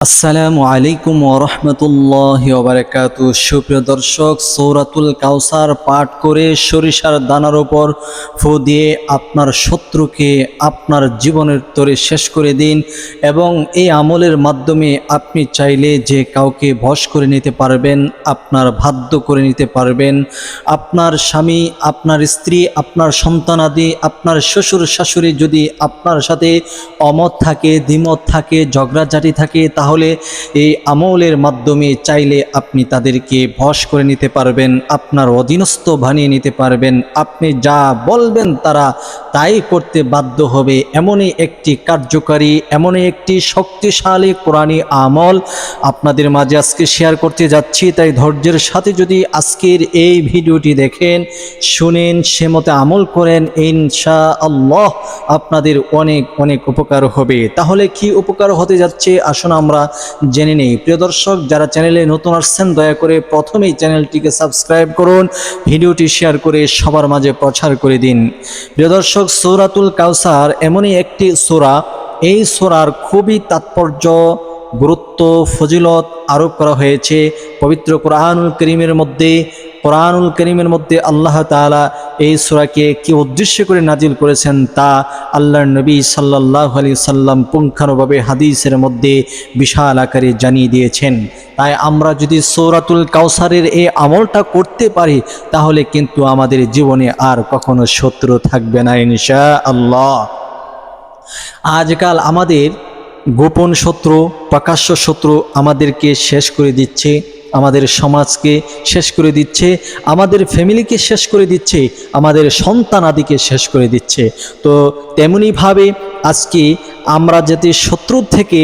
আসসালামু আলাইকুম ওরহমতুল্লাহ ওবরাকাত সুপ্রিয় দর্শক, সৌরাতুল কাউসার পাঠ করে সরিষার দানার ওপর ফু দিয়ে আপনার শত্রুকে আপনার জীবনের তরে শেষ করে দিন এবং এই আমলের মাধ্যমে আপনি চাইলে যে কাউকে ভস করে নিতে পারবেন, আপনার বাধ্য করে নিতে পারবেন। আপনার স্বামী, আপনার স্ত্রী, আপনার সন্তানাদি আপনার শ্বশুর শাশুড়ি যদি আপনার সাথে অমত থাকে, দ্বিমত থাকে, ঝগড়াঝাটি থাকে, তাহলে এই আমলের মাধ্যমে চাইলে আপনি তাদেরকে ভস করে নিতে পারবেন, আপনার অধীনস্থ বানিয়ে নিতে পারবেন। আপনি যা বলবেন তারা তাই করতে বাধ্য হবে। এমনই একটি কার্যকারী, এমনই একটি শক্তিশালী কোরআনী আমল আপনাদের মাঝে আজকে শেয়ার করতে যাচ্ছি। তাই ধৈর্যের সাথে যদি আজকের এই ভিডিওটি দেখেন, শুনেন, সে মতে আমল করেন ইনশা আল্লাহ আপনাদের অনেক অনেক উপকার হবে। তাহলে কি উপকার হতে যাচ্ছে? আসুন আমরা জেনে নেই। প্রিয় দর্শক, যারা চ্যানেলে নতুন আসছেন, দয়া করে প্রথমেই চ্যানেলটিকে সাবস্ক্রাইব করুন, ভিডিওটি শেয়ার করে সবার মাঝে প্রচার করে দিন। প্রিয় দর্শক, সৌরাতুল কাউসার এমনই একটি সোরা। এই সোরার খুবই তাৎপর্য, গুরুত্ব, ফজিলত আরোপ করা হয়েছে। পবিত্র কোরআনুল করিমের মধ্যে কোরআনুল করিমের মধ্যে আল্লাহ তাআলা এই সূরাকে কি উদ্দেশ্য করে নাজিল করেছেন তা আল্লাহর নবী সাল্লাল্লাহু আলাইহি সাল্লাম পুঙ্খানুভাবে হাদিসের মধ্যে বিশাল আকারে জানিয়ে দিয়েছেন। তাই আমরা যদি সৌরাতুল কাউসারের এই আমলটা করতে পারি, তাহলে কিন্তু আমাদের জীবনে আর কখনো শত্রু থাকবে না ইনশা আল্লাহ আজকাল আমাদের গোপন শত্রু, প্রকাশ্য শত্রু আমাদেরকে শেষ করে দিচ্ছে। আমাদের সমাজকে শেষ করে দিচ্ছে, আমাদের ফ্যামিলিকে শেষ করে দিচ্ছে, আমাদের সন্তান আদিকে শেষ করে দিচ্ছে। তো তেমনিভাবে আজকে আমরা যাতে শত্রুর থেকে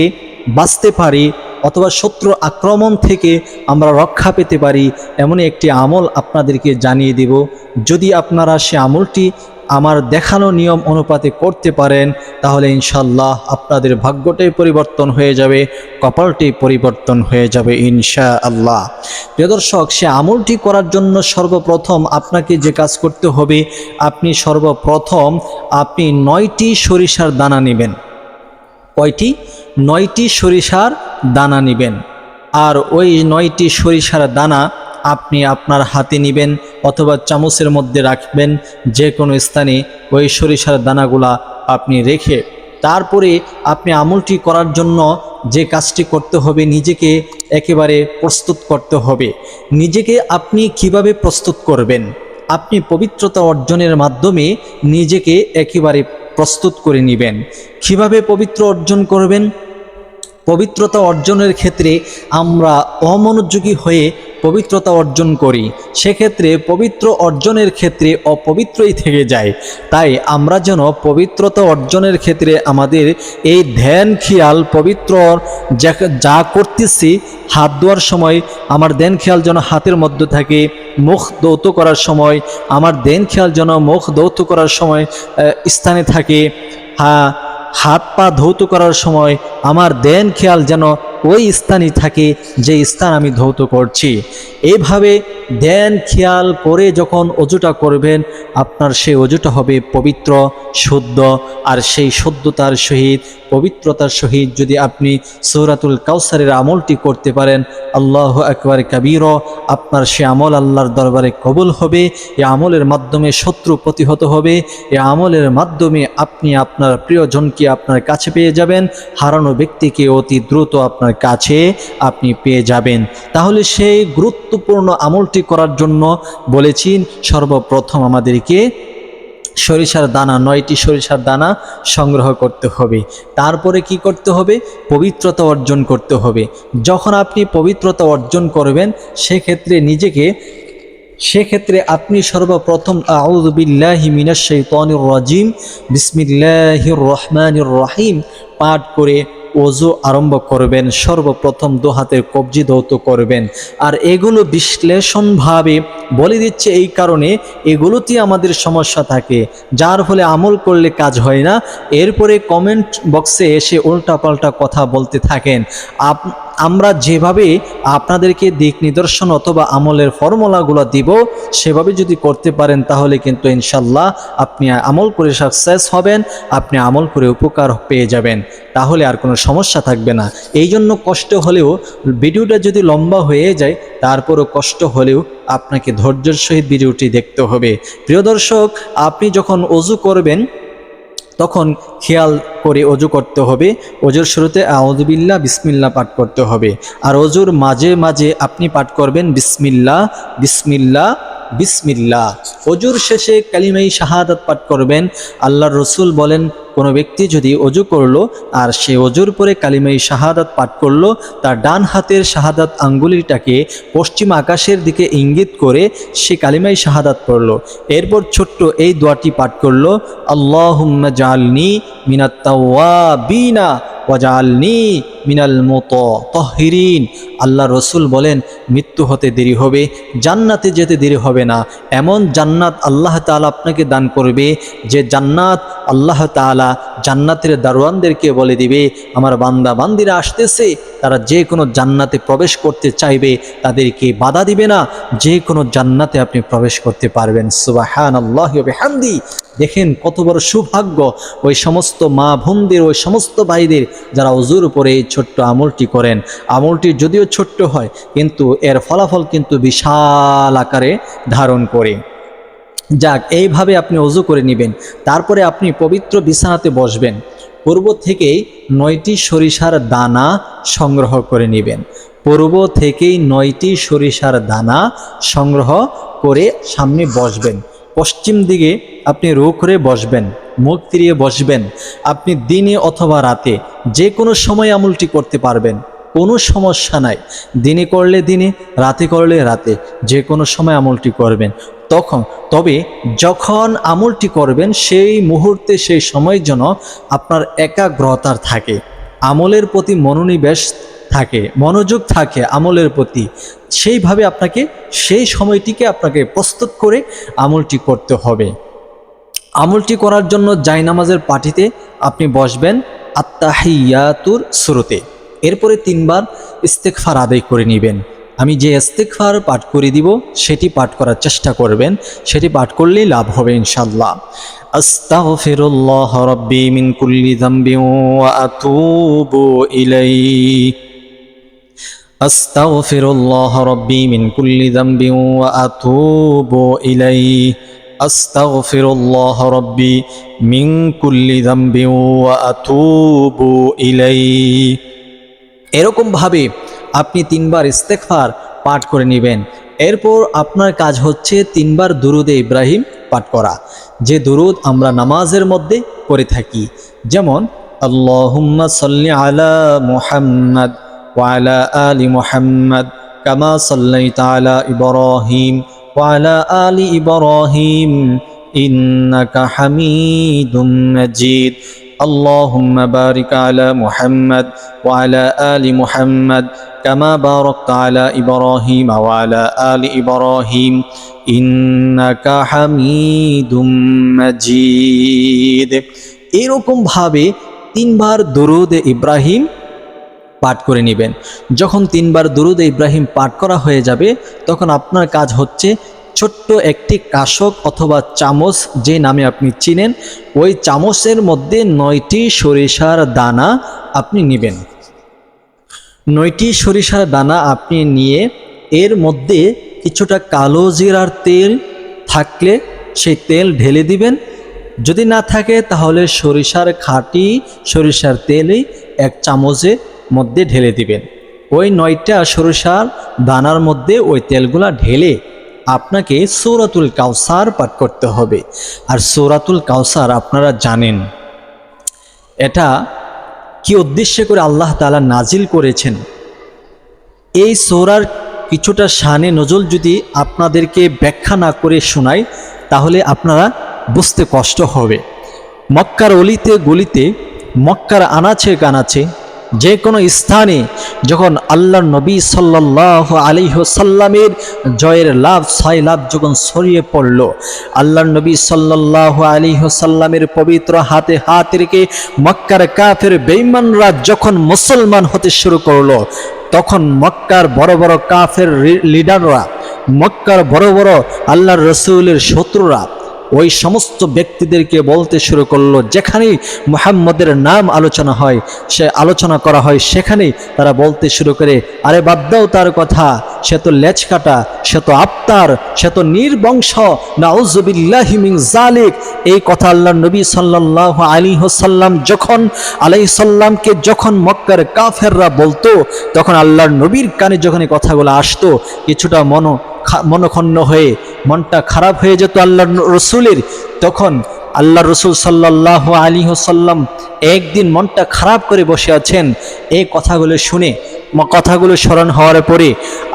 বাঁচতে পারি অথবা শত্রু আক্রমণ থেকে আমরা রক্ষা পেতে পারি, এমনই একটি আমল আপনাদেরকে জানিয়ে দেব। যদি আপনারা সে আমলটি আমার দেখানো নিয়ম অনুপাতে করতে পারেন, তাহলে ইনশাল্লাহ আপনাদের ভাগ্যটাই পরিবর্তন হয়ে যাবে কপালটি পরিবর্তন হয়ে যাবে ইনশা আল্লাহ প্রিয় দর্শক, সে আমলটি করার জন্য সর্বপ্রথম আপনাকে যে কাজ করতে হবে, আপনি সর্বপ্রথম আপনি নয়টি সরিষার দানা নেবেন। কয়টি? নয়টি সরিষার দানা নেবেন। আর ওই নয়টি সরিষার দানা আপনি আপনার হাতে নেবেন অথবা চামচের মধ্যে রাখবেন যে কোনো স্থানে ওই সরিষার দানাগুলা আপনি রেখে। তারপরে আপনি আমলটি করার জন্য যে কাজটি করতে হবে নিজেকে একেবারে প্রস্তুত করতে হবে। নিজেকে আপনি কীভাবে প্রস্তুত করবেন? আপনি পবিত্রতা অর্জনের মাধ্যমে নিজেকে একেবারে প্রস্তুত করে নেবেন। কীভাবে পবিত্র অর্জন করবেন? পবিত্রতা অর্জনের ক্ষেত্রে আমরা অমনোযোগী হয়ে পবিত্রতা অর্জন করি। সেক্ষেত্রে পবিত্র অর্জনের ক্ষেত্রে অপবিত্রই থেকে যায়। তাই আমরা যেন পবিত্রতা অর্জনের ক্ষেত্রে আমাদের এই ধ্যান, খেয়াল, পবিত্র যা- করতেছি, হাত ধোয়ার সময় আমার ধ্যান খেয়াল যেন হাতের মধ্যে থাকে, মুখ দৌত করার সময় আমার ধ্যান খেয়াল যেন মুখ দৌত করার সময় স্থানে থাকে। হ্যাঁ হাত পা ধৌত করার সময় আমার দেন খেয়াল যেন ওই স্থানই থাকে যে স্থান আমি ধৌত করছি। এইভাবে দেন খেয়াল করে যখন অজুটা করবেন, আপনার সেই অজুটা হবে পবিত্র, শুদ্ধ, আর সেই শুদ্ধতার সহিত, পবিত্রতার সহিত যদি আপনি সৌরাতুল কাউসারের আমলটি করতে পারেন, আল্লাহ একবার কাবিরও আপনার সে আমল আল্লাহর দরবারে কবুল হবে এই আমলের মাধ্যমে শত্রু প্রতিহত হবে এই আমলের মাধ্যমে আপনি আপনার প্রিয়জনকে আপনার কাছে পেয়ে যাবেন, হারানো ব্যক্তিকে অতি দ্রুত আপনার কাছে আপনি পেয়ে যাবেন। তাহলে সেই গুরুত্বপূর্ণ আমলটি করার জন্য বলেছি সর্বপ্রথম আমাদেরকে সরিষার দানা, নয়টি সরিষার দানা সংগ্রহ করতে হবে। তারপরে কি করতে হবে? পবিত্রতা অর্জন করতে হবে। যখন আপনি পবিত্রতা অর্জন করবেন, সেক্ষেত্রে নিজেকে, সেক্ষেত্রে আপনি সর্বপ্রথম আউযুবিল্লাহি মিনাশ শাইতানির রাজিম, বিসমিল্লাহির রহমানির রহিম পাঠ করে ওজু আরম্ভ করবেন, সর্বপ্রথম দু হাতের কবজি দৌত করবেন। আর এগুলো বিশ্লেষণভাবে বলে দিচ্ছে এই কারণে এগুলোতেই আমাদের সমস্যা থাকে। যার ফলে আমল করলে কাজ হয় না। এরপরে কমেন্ট বক্সে এসে উল্টাপাল্টা কথা বলতে থাকেন। আপ আমরা যেভাবে আপনাদেরকে দিক নিদর্শন অথবা আমলের ফর্মুলাগুলো দিব, সেভাবে যদি করতে পারেন তাহলে কিন্তু ইনশাল্লাহ আপনি আমল করে সাকসেস হবেন, আপনি আমল করে উপকার পেয়ে যাবেন। তাহলে আর কোনো সমস্যা থাকবে না। এই জন্য কষ্ট হলেও ভিডিওটা যদি লম্বা হয়ে যায়, তারপরও কষ্ট হলেও আপনাকে ধৈর্যের সহিত ভিডিওটি দেখতে হবে। প্রিয় দর্শক, আপনি যখন অজু করবেন তখন খেয়াল করে অজু করতে হবে। অজুর শুরুতে আউদবিল্লা বিসমিল্লা পাঠ করতে হবে। আর অজুর মাঝে মাঝে আপনি পাঠ করবেন বিসমিল্লা বিসমিল্লা বিসমিল্লা অজুর শেষে কালিমাই শাহাদাত পাঠ করবেন। আল্লাহর রসুল বলেন, কোনো ব্যক্তি যদি অজু করল আর সে অজুর পরে কালিমাই শাহাদাত পাঠ করল, তার ডান হাতের শাহাদাত আঙ্গুলিটাকে পশ্চিম আকাশের দিকে ইঙ্গিত করে সে কালিমাই শাহাদাত পড়ল। এরপর ছোট্ট এই দোয়াটি পাঠ করল, আল্লাহুম্মা জালনি মিনাত্তাওয়াবিনা ওয়াজালনি মিনাল মতো তহিরিন আল্লাহ রসুল বলেন, মৃত্যু হতে দেরি হবে, জান্নাতে যেতে দেরি হবে না। এমন জান্নাত আল্লাহ তাআলা আপনাকে দান করবে, যে জান্নাত আল্লাহ তাআলা জান্নাতের দারোয়ানদেরকে বলে দিবে, আমার বান্দা বান্দিরা আসতেছে, তারা যে কোনো জান্নাতে প্রবেশ করতে চাইবে, তাদেরকে বাধা দিবে না। যে কোনো জান্নাতে আপনি প্রবেশ করতে পারবেন। সুবাহান আল্লাহ হামদি দেখেন কত বড় সৌভাগ্য, ওই সমস্ত মা বোনদের ওই সমস্ত ভাইদের, যারা অজুর উপরে ছোট্ট আমলটি করেন। আমলটি যদিও ছোট্ট হয়, কিন্তু এর ফলাফল কিন্তু বিশাল আকারে ধারণ করে। যাক, এইভাবে আপনি অজু করে নেবেন। তারপরে আপনি পবিত্র বিছানাতে বসবেন। পূর্ব থেকেই নয়টি সরিষার দানা সংগ্রহ করে নেবেন। পূর্ব থেকেই নয়টি সরিষার দানা সংগ্রহ করে সামনে বসবেন। পশ্চিম দিকে আপনি রো করে বসবেন। মুখ ফিরিয়ে বসবেন। আপনি দিনে অথবা রাতে যে কোনো সময় আমলটি করতে পারবেন। কোনো সমস্যা নাই। দিনে করলে দিনে, রাতে করলে রাতে যে কোনো সময় আমলটি করবেন। তখন, তবে যখন আমলটি করবেন, সেই মুহূর্তে, সেই সময় যেন আপনার একাগ্রতার থাকে। আমলের প্রতি মনোনিবেশ থাকে, মনোযোগ থাকে আমলের প্রতি। সেইভাবে আপনাকে, সেই সময়টিকে আপনাকে প্রস্তুত করে আমলটি করতে হবে। আমলটি করার জন্য জায়নামাজের পাটিতে আপনি বসবেন আত্মাহিয়াতুর শুরুতে। এরপরে তিনবার ইস্তেকফার আদায় করে নেবেন। আমি যে ইস্তেকফার পাঠ করে দিব, সেটি পাঠ করার চেষ্টা করবেন। সেটি পাঠ করলেই লাভ হবে ইনশাল্লাহ আস্তাগফিরুল্লাহ রাব্বি মিন কুল্লি যামবিন ওয়া আতুবু ইলাইহি আস্তাগফিরুল্লাহ রাব্বি মিন কুল্লি যামবিন ওয়া আতুবু ইলাইহি আস্তাগফিরুল্লাহ রাব্বি মিন কুল্লি যামবিন ওয়া আতুবু ইলাইহি। এরকমভাবে আপনি তিনবার ইস্তেকফার পাঠ করে নেবেন। এরপর আপনার কাজ হচ্ছে তিনবার দুরুদে ইব্রাহিম পাঠ করা। যে দুরুদ আমরা নামাজের মধ্যে করে থাকি। যেমন, আল্লাহুম্মা সাল্লি আলা মুহাম্মদ ওয়ালা আলি মুহাম্মদ কামা সাল্লাইতা আলা ইব্রাহিম ওয়ালা আলি ইব্রাহিম ইন্নাকা হামিদুম মাজিদ اللهم بارك على محمد وعلى آل محمد كما باركت على إبراهيم وعلى آل إبراهيم إنك حميد مجيد এরকম ভাবে তিনবার দরুদ ইব্রাহিম পাঠ করে নেবেন। যখন তিনবার দুরুদ ইব্রাহিম পাঠ করা হয়ে যাবে, তখন আপনার কাজ হচ্ছে ছোট্ট একটি কাশক অথবা চামচ যে নামে আপনি চিনেন, ওই চামচের মধ্যে নয়টি সরিষার দানা আপনি নেবেন। নয়টি সরিষার দানা আপনি নিয়ে এর মধ্যে কিছুটা কালো জিরার তেল থাকলে সেই তেল ঢেলে দিবেন। যদি না থাকে, তাহলে সরিষার খাঁটি সরিষার তেলই এক চামচের মধ্যে ঢেলে দিবেন। ওই নয়টা সরিষার দানার মধ্যে ওই তেলগুলা ঢেলে আপনাকে সৌরাতুল কাউসার পাঠ করতে হবে। আর সৌরাতুল কাউসার আপনারা জানেন। এটা কি উদ্দেশ্যে করে আল্লাহ তালা নাজিল করেছেন? এই সৌরার কিছুটা শানে নজল যদি আপনাদেরকে ব্যাখ্যা না করে শোনাই, তাহলে আপনারা বুঝতে কষ্ট হবে। মক্কার অলিতে গলিতে মক্কার আনাচে কানাচে যে কোনো স্থানে যখন আল্লাহ নবী সাল্লাহ আলিহসাল্লামের জয়ের লাভ, ছয় লাভ যখন ছড়িয়ে পড়ল আল্লাহ নবী সাল্লাহ আলিহসাল্লামের পবিত্র হাতে হাত রেখে মক্কার কাফের বেইমানরা যখন মুসলমান হতে শুরু করল, তখন মক্কার বড় বড় কাফের লিডাররা, মক্কার বড় বড় আল্লাহর রসুলের শত্রুরা ওই সমস্ত ব্যক্তিদেরকে বলতে শুরু করল, যেখানেই মুহাম্মদের নাম আলোচনা হয়, সে আলোচনা করা হয়, সেখানেই তারা বলতে শুরু করে, আরে বাদ দাও তার কথা, সে তো লেজ কাটা সে তো আপ্তার সে তো নির্বংশ, নাউজুবিল্লাহি মিন জালিক এই কথা আল্লাহ নবী সাল্লাল্লাহু আলাইহি ওয়াসাল্লাম যখন, আলাইহিস সাল্লামকে যখন মক্কার কাফেররা বলতো, তখন আল্লাহর নবীর কানে যখন এই কথাগুলো আসতো, কিছুটা মন মনক্ষণ্ণ হয়ে মনটা খারাপ হয়ে যেত আল্লাহ রসুলের, তখন আল্লাহ রসুল সাল্লাহ আলী হোসাল্লাম একদিন মনটা খারাপ করে বসে আছেন। এই কথাগুলো শুনে কথাগুলো স্মরণ হওয়ার পরে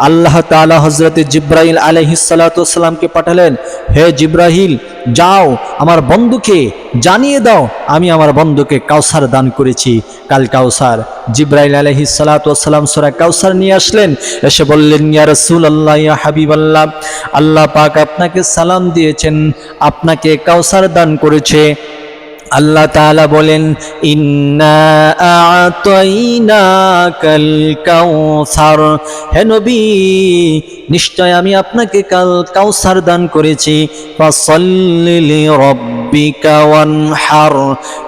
আল্লাহ তালা হজরত জিব্রাহিল আলহিসাল্লাতামকে পাঠালেন, হে জিব্রাহিল যাও, আমার বন্ধুকে জানিয়ে দাও, আমি আমার বন্ধুকে কাউসার দান করেছি। কাল কাউসার জিব্রাইল আলহি সালাতাম সোরা কাউসার নিয়ে আসলেন, এসে বললেন, ইয়া রসুল আল্লাহ ইয়া হাবিব আল্লাহ আল্লাহ পাক আপনাকে সালাম দিয়েছেন, আপনাকে কাউসার দান করেছে। আল্লাহ তাআলা বলেন ইন্না নিশ্চয় আমি আপনাকে কাল কাউসার দান করেছি। ফাসাল্লি লিরাব্বিকা ওয়ানহার।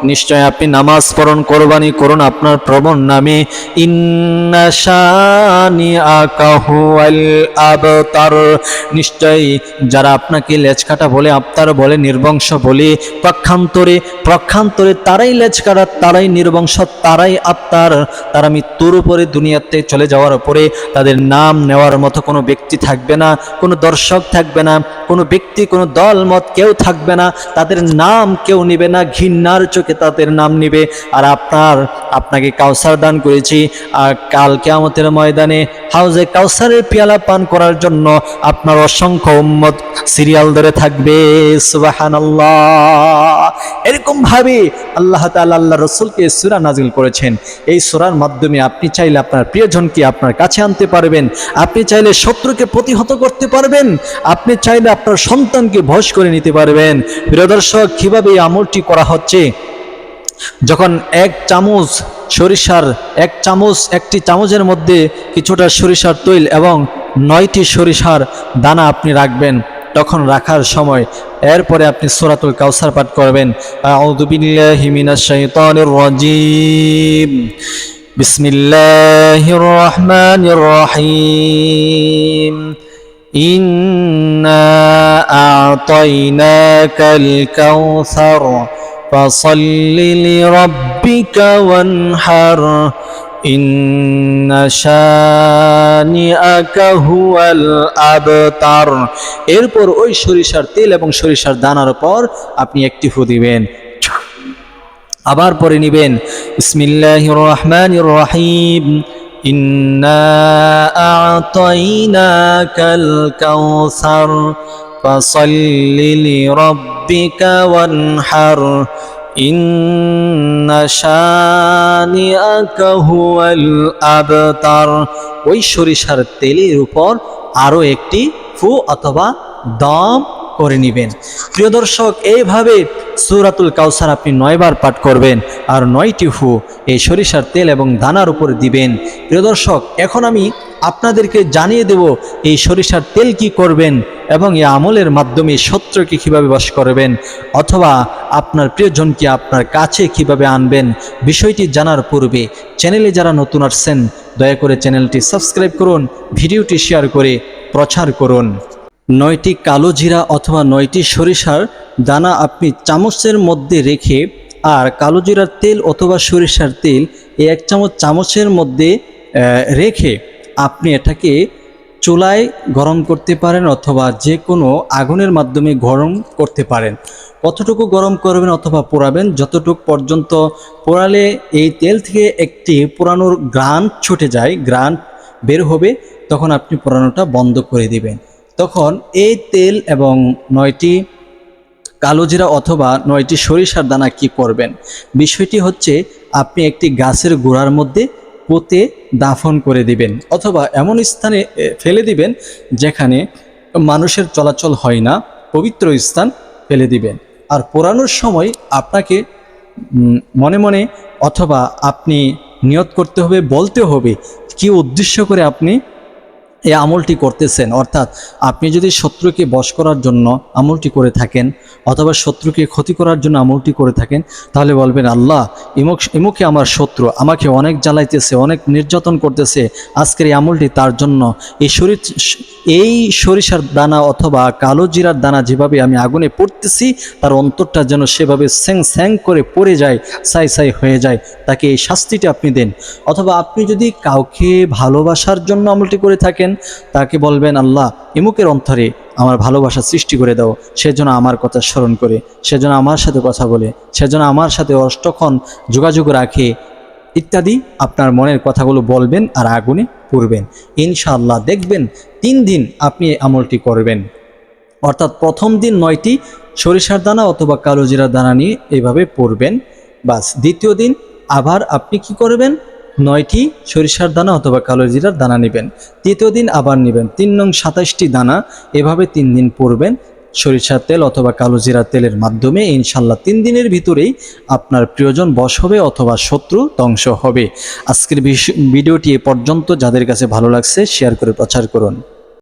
নিশ্চয় আপনি নামাজ পড়ুন, কোরবানি করুন, আপনার প্রবণ নামে। ইন্না শানিআকা হুয়াল আবতার। নিশ্চয় যারা আপনাকে লেজ কাটা বলে, আবতার বলে, নির্বংশ বলে, পক্ষান্তরে পক্ষান্তরে তারাই লেজ কাটা তারাই নির্বংশ, তারাই আত্মার তারা মৃত্যুর উপরে, দুনিয়াতে চলে যাওয়ার পরে তাদের নাম নেওয়ার মতো কোনো ব্যক্তি থাকবে না, কোনো দর্শক থাকবে না, কোনো ব্যক্তি, কোনো দল, মত কেউ থাকবে না। তাদের নাম কেউ নিবে না, ঘৃণার চোখে তাদের নাম নিবে। আর আপনার, আপনাকে কাউসার দান করেছি, আর কাল কেয়ামতের ময়দানে হাউজে কাউসারের পেয়ালা পান করার জন্য আপনার অসংখ্য উম্মত সিরিয়াল ধরে থাকবে। সুবাহানাল্লাহ। এরকম ভাবে আল্লাহ তাআলা আল্লাহ রসুলকে সুরা নাজিল করেছেন। এই সুরার মাধ্যমে আপনি চাইলে আপনার প্রিয়জনকে আপনার কাছে আনতে পারবেন। আপনি চাইলে শত্রুকে প্রতিহত করতে পারবেন। আপনি চাইলে আপনার সন্তানকে ভস করে নিতে পারবেন। প্রিয় দর্শক কীভাবে এই আমলটি করা হচ্ছে? যখন এক চামচ সরিষার, এক চামচ, একটি চামচের মধ্যে কিছুটা সরিষার তৈল এবং নয়টি সরিষার দানা আপনি রাখবেন, তখন রাখার সময়। এরপরে আপনি সোরাতুল কাউসার পাঠ করবেন। বিসমিল্লাহ রহমান রহিম। ইন أعطيناك الكوثر فصل لربك وانحر إن شانئك هو الأبتر এরপর ওই সরিষার তেল এবং সরিষার দানার উপর আপনি একটি ফু দিবেন আবার পরে নিবেন বিসমিল্লাহির রহমানির রহিম ইন্না আ'তাইনাকাল কাউসার ফাসাল্লি লিরাব্বিকা ওয়ানহার ইন্না শানিআকা হুয়াল আবতার ওই সরিষার তেলের উপর আরও একটি ফু অথবা দম করে নেবেন। প্রিয় দর্শক, এইভাবে সুরাতুল কাউসার আপনি নয়বার পাঠ করবেন আর নয়টি ফু এই সরিষার তেল এবং দানার উপর দিবেন। প্রিয় দর্শক, এখন আমি আপনাদেরকে জানিয়ে দেব, এই সরিষার তেল কি করবেন এবং এই আমলের মাধ্যমে শত্রুকে কীভাবে বশ করবেন অথবা আপনার প্রিয়জনকে আপনার কাছে কীভাবে আনবেন, বিষয়টি জানার পূর্বে চ্যানেলে যারা নতুন আসছেন, দয়া করে চ্যানেলটি সাবস্ক্রাইব করুন, ভিডিওটি শেয়ার করে প্রচার করুন। নয়টি কালো জিরা অথবা নয়টি সরিষার দানা আপনি চামচের মধ্যে রেখে আর কালো জিরার তেল অথবা সরিষার তেল এই এক চামচ চামচের মধ্যে রেখে আপনি এটাকে চুলায় গরম করতে পারেন অথবা যে কোনো আগুনের মাধ্যমে গরম করতে পারেন। কতটুকু গরম করবেন অথবা পোড়াবেন, যতটুকু পর্যন্ত পোড়ালে এই তেল থেকে একটি পোড়ানোর গ্রান ছুটে যায়, গ্রান বের হবে, তখন আপনি পোড়ানোটা বন্ধ করে দিবেন। তখন এই তেল এবং নয়টি কালো জিরা অথবা নয়টি সরিষার দানা কি করবেন? বিষয়টি হচ্ছে, আপনি একটি গাছের গোড়ার মধ্যে পোতে দাফন করে দিবেন অথবা এমন স্থানে ফেলে দিবেন যেখানে মানুষের চলাচল হয় না, পবিত্র স্থান ফেলে দিবেন। আর পোড়ানোর সময় আপনাকে মনে মনে অথবা আপনি নিয়ত করতে হবে, বলতে হবে কি উদ্দেশ্য করে আপনি এই আমলটি করতেছেন। অর্থাৎ আপনি যদি শত্রুকে বশ করার জন্য আমলটি করে থাকেন অথবা শত্রুকে ক্ষতি করার জন্য আমলটি করে থাকেন, তাহলে বলবেন, আল্লাহ, ইমুক, ইমুকে আমার শত্রু, আমাকে অনেক জ্বালাইতেছে, অনেক নির্যাতন করতেছে, আজকের এই আমলটি তার জন্য। এই শরীর এই সরিষার দানা অথবা কালো জিরার দানা যেভাবে আমি আগুনে পড়তেছি, তার অন্তরটা যেন সেভাবে স্যাং স্যাং করে পড়ে যায়, সাই সাই হয়ে যায়, তাকে এই শাস্তিটা আপনি দেন। অথবা আপনি যদি কাউকে ভালোবাসার জন্য আমলটি করে থাকেন, তাকে বলবেন, আল্লাহ, ইমুকের অন্তরে আমার ভালোবাসা সৃষ্টি করে দাও সেজন্য আমার কথা স্মরণ করে সেজন্য আমার সাথে কথা বলে সেজন্য আমার সাথে অষ্টক্ষণ যোগাযোগ রাখে ইত্যাদি আপনার মনের কথাগুলো বলবেন আর আগুনে পড়বেন। ইনশাআল্লাহ দেখবেন তিন দিন আপনি আমলটি করবেন। অর্থাৎ প্রথম দিন নয়টি সরিষার দানা অথবা কালো জিরার দানা নিয়ে এভাবে পড়বেন। বাস দ্বিতীয় দিন আবার আপনি কি করবেন? নয়টি সরিষার দানা অথবা কালো জিরার দানা নেবেন। তৃতীয় দিন আবার নেবেন। তিন নং সাতাশটি দানা এভাবে তিন দিন পড়বেন। সরিষার তেল অথবা কালো জিরা তেলের মাধ্যমে ইনশাল্লাহ তিন দিনের ভিতরেই আপনার প্রিয়জন বশ হবে অথবা শত্রু ধ্বংস হবে। আজকের ভিডিওটি এ পর্যন্ত। যাদের কাছে ভালো লাগছে শেয়ার করে প্রচার করুন।